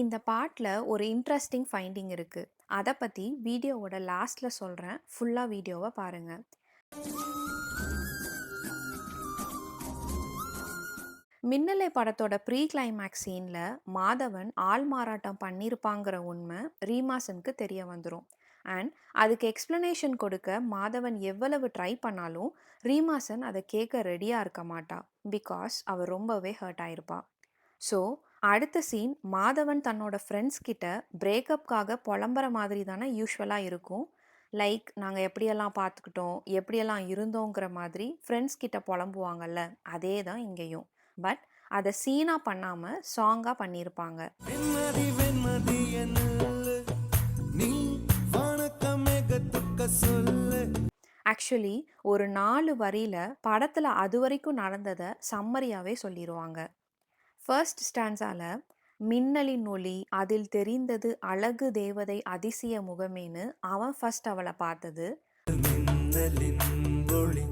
இந்த பாட்டில் ஒரு interesting finding இருக்குது அதை பற்றி வீடியோவோட லாஸ்ட்டில் சொல்கிறேன் ஃபுல்லாக வீடியோவை பாருங்கள் மின்னலை படத்தோட ப்ரீ கிளைமேக்ஸ் சீனில் மாதவன் ஆள் மாறாட்டம் பண்ணியிருப்பாங்கிற உண்மை ரீமாசனுக்கு தெரிய வந்துடும் அண்ட் அதுக்கு எக்ஸ்பிளனேஷன் கொடுக்க மாதவன் எவ்வளவு ட்ரை பண்ணாலும் ரீமாசன் அதை கேட்க ரெடியாக இருக்க மாட்டா. பிகாஸ் அவள் ரொம்பவே ஹர்ட் ஆயிருப்பா. ஸோ அடுத்த சீன் மாதவன் தன்னோட ஃப்ரெண்ட்ஸ் கிட்ட பிரேக்கப்காக புலம்புற மாதிரி தானே யூஸ்வலாக இருக்கும். லைக் நாங்கள் எப்படியெல்லாம் பார்த்துக்கிட்டோம் எப்படியெல்லாம் இருந்தோங்கிற மாதிரி ஃப்ரெண்ட்ஸ் கிட்ட புலம்புவாங்கல்ல அதே தான் இங்கேயும். பட் அதை சீனாக பண்ணாமல் சாங்காக பண்ணியிருப்பாங்க. ஆக்சுவலி ஒரு நாலு வரியில படத்தில் அது வரைக்கும் நடந்ததை சம்மரியாவே சொல்லிடுவாங்க. ஃபர்ஸ்ட் ஸ்டான்ஸால மின்னலின் ஒளி அதில் தெரிந்தது அழகு தேவதை அதிசய முகமேன்னு அவன் ஃபர்ஸ்ட் அவளை பார்த்தது. மின்னலின் ஒளி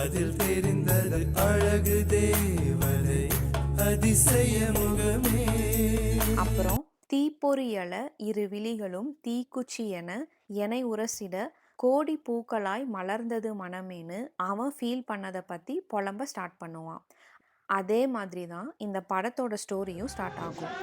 அதில் தெரிந்தது அழகு தேவதை அதிசய முகமே. அப்புறம் தீப்பொறியல இரு விழிகளும் தீக்குச்சி என எனை உரசிட கோடி பூக்களாய் மலர்ந்தது மனமேன்னு அவன் ஃபீல் பண்ணதை பற்றி புலம்ப ஸ்டார்ட் பண்ணுவான். அதே மாதிரி தான் இந்த படத்தோட ஸ்டோரியும் ஸ்டார்ட் ஆகும்.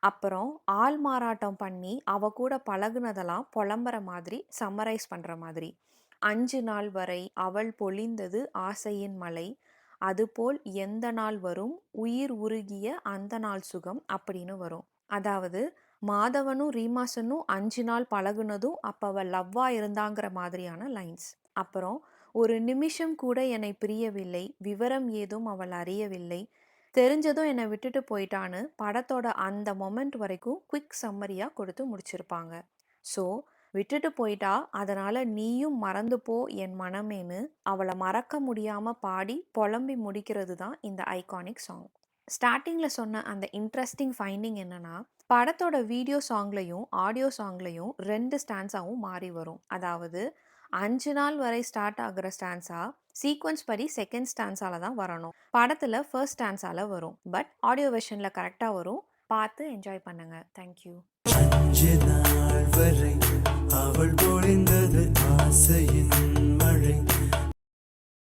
அப்புறம் ஆள் மாறாட்டம் பண்ணி அவ கூட பழகுனதெல்லாம் புலம்புற மாதிரி சம்மரைஸ் பண்ணுற மாதிரி. அஞ்சு நாள் வரை அவள் பொழிந்தது ஆசையின் மலை. அதுபோல் எந்த நாள் வரும்? உயிர் உருகிய அந்த நாள் சுகம் அப்படின்னு வரும். அதாவது மாதவனும் ரீமாசனும் அஞ்சு நாள் பழகுனதும் அப்போ அவள் லவ்வாக இருந்தாங்கிற மாதிரியான லைன்ஸ். அப்புறம் ஒரு நிமிஷம் கூட என்னை பிரியவில்லை விவரம் ஏதும் அவள் அறியவில்லை. தெரிஞ்சதும் என்னை விட்டுட்டு போயிட்டான்னு படத்தோட அந்த மொமெண்ட் வரைக்கும் குவிக் சம்மரியாக கொடுத்து முடிச்சிருப்பாங்க. ஸோ விட்டுட்டு போயிட்டா அதனால் நீயும் மறந்து போ என் மனமேன்னு அவளை மறக்க முடியாமல் பாடி புலம்பி முடிக்கிறது தான் இந்த ஐகானிக் சாங். ஸ்டார்டிங்கில் சொன்ன அந்த இன்ட்ரெஸ்டிங் ஃபைண்டிங் என்னென்னா படத்தோட வீடியோ சாங்லையும் ஆடியோ சாங்லையும் ரெண்டு ஸ்டான்ஸாகவும் மாறி வரும். அதாவது அஞ்சு நாள் வரை ஸ்டார்ட் ஆகுற ஸ்டான்ஸா சீக்வன்ஸ் படி செகண்ட் ஸ்டான்ஸால தான் வரணும். படத்தில் ஃபர்ஸ்ட் ஸ்டான்ஸால வரும். பட் ஆடியோ வெர்ஷனில் கரெக்டாக வரும். பார்த்து என்ஜாய் பண்ணுங்க. தேங்க்யூ அஞ்சு நாள் வரை அவள் பொழிந்தது ஆசையின்